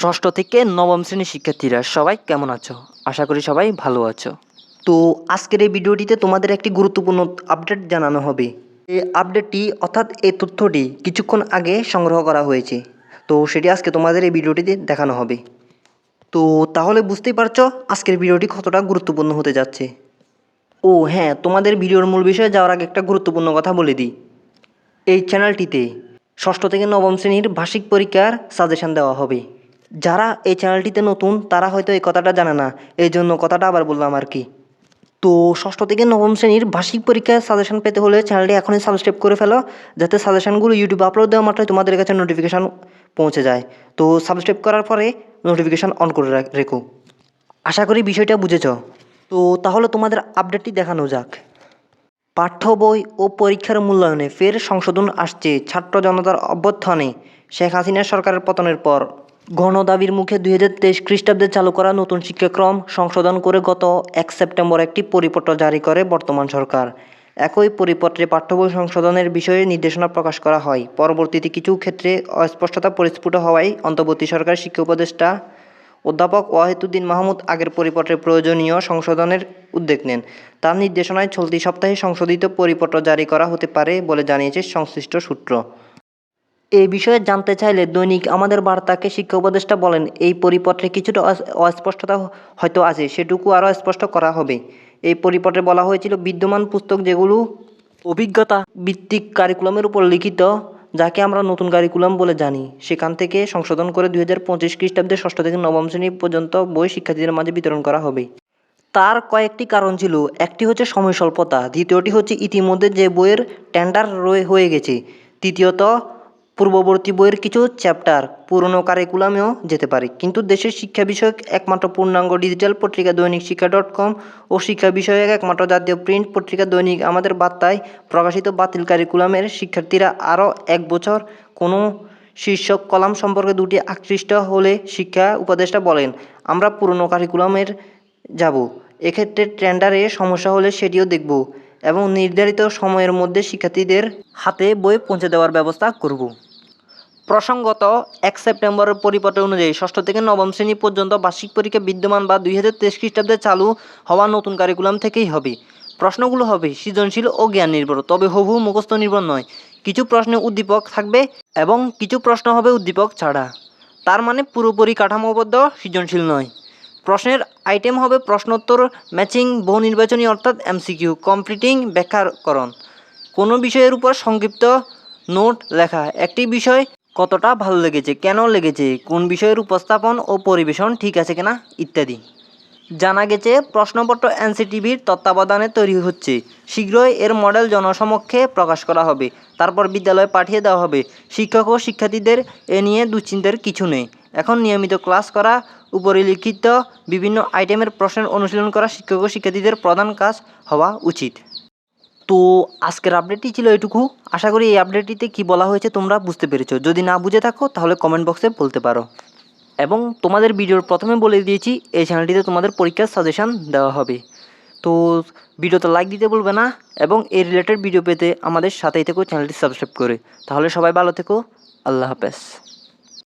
ষষ্ঠ থেকে নবম শ্রেণির শিক্ষার্থীরা সবাই কেমন আছো? আশা করি সবাই ভালো আছো। তো আজকের এই ভিডিওটিতে তোমাদের একটি গুরুত্বপূর্ণ আপডেট জানানো হবে। এই আপডেটটি অর্থাৎ এই তথ্যটি কিছুক্ষণ আগে সংগ্রহ করা হয়েছে। তো সেটি আজকে তোমাদের এই ভিডিওটিতে দেখানো হবে। তো তাহলে বুঝতেই পারছ আজকের ভিডিওটি কতটা গুরুত্বপূর্ণ হতে যাচ্ছে। ও হ্যাঁ তোমাদের ভিডিওর মূল বিষয়ে যাওয়ার আগে একটা গুরুত্বপূর্ণ কথা বলে দিই। এই চ্যানেলটিতে ষষ্ঠ থেকে নবম শ্রেণির ভাষিক পরীক্ষার সাজেশন দেওয়া হবে। যারা এই চ্যানেলটিতে নতুন, তারা হয়তো এই কথাটা জানে না। এই জন্য কথাটা আবার বললাম আর কি। তো ষষ্ঠ থেকে নবম শ্রেণির ভাষিক পরীক্ষায় সাজেশন পেতে হলে চ্যানেলটি এখনই সাবস্ক্রাইব করে ফেলো, যাতে সাজেশনগুলো ইউটিউবে আপলোড দেওয়া মাত্রই তোমাদের কাছে নোটিফিকেশান পৌঁছে যায়। তো সাবস্ক্রাইব করার পরে নোটিফিকেশান অন করে রাখ- আশা করি বিষয়টা বুঝেছ। তো তাহলে তোমাদের আপডেটটি দেখানো যাক। পাঠ্য বই ও পরীক্ষার মূল্যায়নে ফের সংশোধন আসছে ছাত্র জনতার অভ্যর্থনে শেখ হাসিনার সরকারের পতনের পর। গণদাবির মুখে দুই হাজার তেইশ খ্রিস্টাব্দে চালু করা নতুন শিক্ষাক্রম সংশোধন করে গত এক সেপ্টেম্বর একটি পরিপত্র জারি করে বর্তমান সরকার। একই পরিপত্রে পাঠ্যবই সংশোধনের বিষয়ে নির্দেশনা প্রকাশ করা হয়। পরবর্তীতে কিছু ক্ষেত্রে অস্পষ্টতা পরিস্ফুট হওয়ায় অন্তর্বর্তী সরকার শিক্ষা উপদেষ্টা অধ্যাপক ওয়াহিদুদ্দিন মাহমুদ আগের পরিপত্রে প্রয়োজনীয় সংশোধনের উদ্যোগ নেন। তার নির্দেশনায় চলতি সপ্তাহে সংশোধিত পরিপত্র জারি করা হতে পারে বলে জানিয়েছে সংশ্লিষ্ট সূত্র। এ বিষয়ে জানতে চাইলে দৈনিক আমাদের বার্তাকে শিক্ষা উপদেষ্টা বলেন, এই পরিপত্রে কিছুটা অস্পষ্টতা হয়তো আছে, সেটুকু আরও স্পষ্ট করা হবে। এই পরিপত্রে বলা হয়েছিল, বিদ্যমান পুস্তক যেগুলো অভিজ্ঞতা ভিত্তিক কারিকুলামের উপর লিখিত, যাকে আমরা নতুন কারিকুলাম বলে জানি, সেখান থেকে সংশোধন করে দুই হাজার পঁচিশ খ্রিস্টাব্দে ষষ্ঠ থেকে নবম শ্রেণি পর্যন্ত বই শিক্ষার্থীদের মাঝে বিতরণ করা হবে। তার কয়েকটি কারণ ছিল, একটি হচ্ছে সময় স্বল্পতা দ্বিতীয়টি হচ্ছে ইতিমধ্যে যে বইয়ের টেন্ডার রয়ে, হয়ে গেছে, তৃতীয়ত পূর্ববর্তী বইয়ের কিছু চ্যাপ্টার পুরনো কারিকুলামেও যেতে পারে। কিন্তু দেশের শিক্ষা বিষয়ক একমাত্র পূর্ণাঙ্গ ডিজিটাল পত্রিকা দৈনিক শিক্ষা ডট কম ও শিক্ষা বিষয়ক একমাত্র জাতীয় প্রিন্ট পত্রিকা দৈনিক আমাদের বার্তায় প্রকাশিত বাতিল কারিকুলামের শিক্ষার্থীরা আরও এক বছর কোনো শীর্ষক কলাম সম্পর্কে দুটি আকৃষ্ট হলে শিক্ষা উপদেষ্টা বলেন, আমরা পুরনো কারিকুলামের যাব। এক্ষেত্রে টেন্ডারে সমস্যা হলে সেটিও দেখব এবং নির্ধারিত সময়ের মধ্যে শিক্ষার্থীদের হাতে বই পৌঁছে দেওয়ার ব্যবস্থা করব। প্রসঙ্গত, এক সেপ্টেম্বরের পরিপত্র অনুযায়ী ষষ্ঠ থেকে নবম শ্রেণি পর্যন্ত বার্ষিক পরীক্ষা বিদ্যমান বা দুই হাজার তেইশ খ্রিস্টাব্দে চালু হওয়া নতুন কারিকুলাম থেকেই হবে। প্রশ্নগুলো হবে সৃজনশীল ও জ্ঞান নির্ভর তবে হবু মুখস্থ নির্ভর নয়। কিছু প্রশ্নে উদ্দীপক থাকবে এবং কিছু প্রশ্ন হবে উদ্দীপক ছাড়া। তার মানে পুরোপুরি কাঠামোবদ্ধ, সৃজনশীল নয়। প্রশ্নের আইটেম হবে প্রশ্নোত্তর, ম্যাচিং, বহু নির্বাচনী অর্থাৎ এমসিকিউ, কমপ্লিটিং, ব্যাখ্যাকরণ। কোনো বিষয়ের উপর সংক্ষিপ্ত নোট লেখা। একটি বিষয় কতটা ভালো লেগেছে, কেন লেগেছে, কোন বিষয়ের উপস্থাপন ও পরিবেশন ঠিক আছে কিনা, ইত্যাদি। জানা গেছে, প্রশ্নপত্র এনসিটিভির তত্ত্বাবধানে তৈরি হচ্ছে। শীঘ্রই এর মডেল জনসমক্ষে প্রকাশ করা হবে। তারপর বিদ্যালয়ে পাঠিয়ে দেওয়া হবে। শিক্ষক ও শিক্ষার্থীদের এ নিয়ে দুশ্চিন্তার কিছু নেই। এখন নিয়মিত ক্লাস করা উপরে লিখিত বিভিন্ন আইটেমের প্রশ্নের অনুশীলন করা শিক্ষক ও শিক্ষার্থীদের প্রধান কাজ হওয়া উচিত। তো আজকের আপডেটটি ছিল এটুকু। আশা করি এই আপডেটটিতে কি বলা হয়েছে তোমরা বুঝতে পেরেছ। যদি না বুঝে থাকো, তাহলে কমেন্ট বক্সে বলতে পারো। এবং তোমাদের ভিডিওর প্রথমে বলে দিয়েছি, এই চ্যানেলটিতে তোমাদের পরীক্ষার সাজেশান দেওয়া হবে। তো ভিডিওতে লাইক দিতে বলবে না এবং এই রিলেটেড ভিডিও পেতে আমাদের সাথেই থেকো চ্যানেলটি সাবস্ক্রাইব করে। তাহলে সবাই ভালো থেকো। আল্লাহ হাফেজ।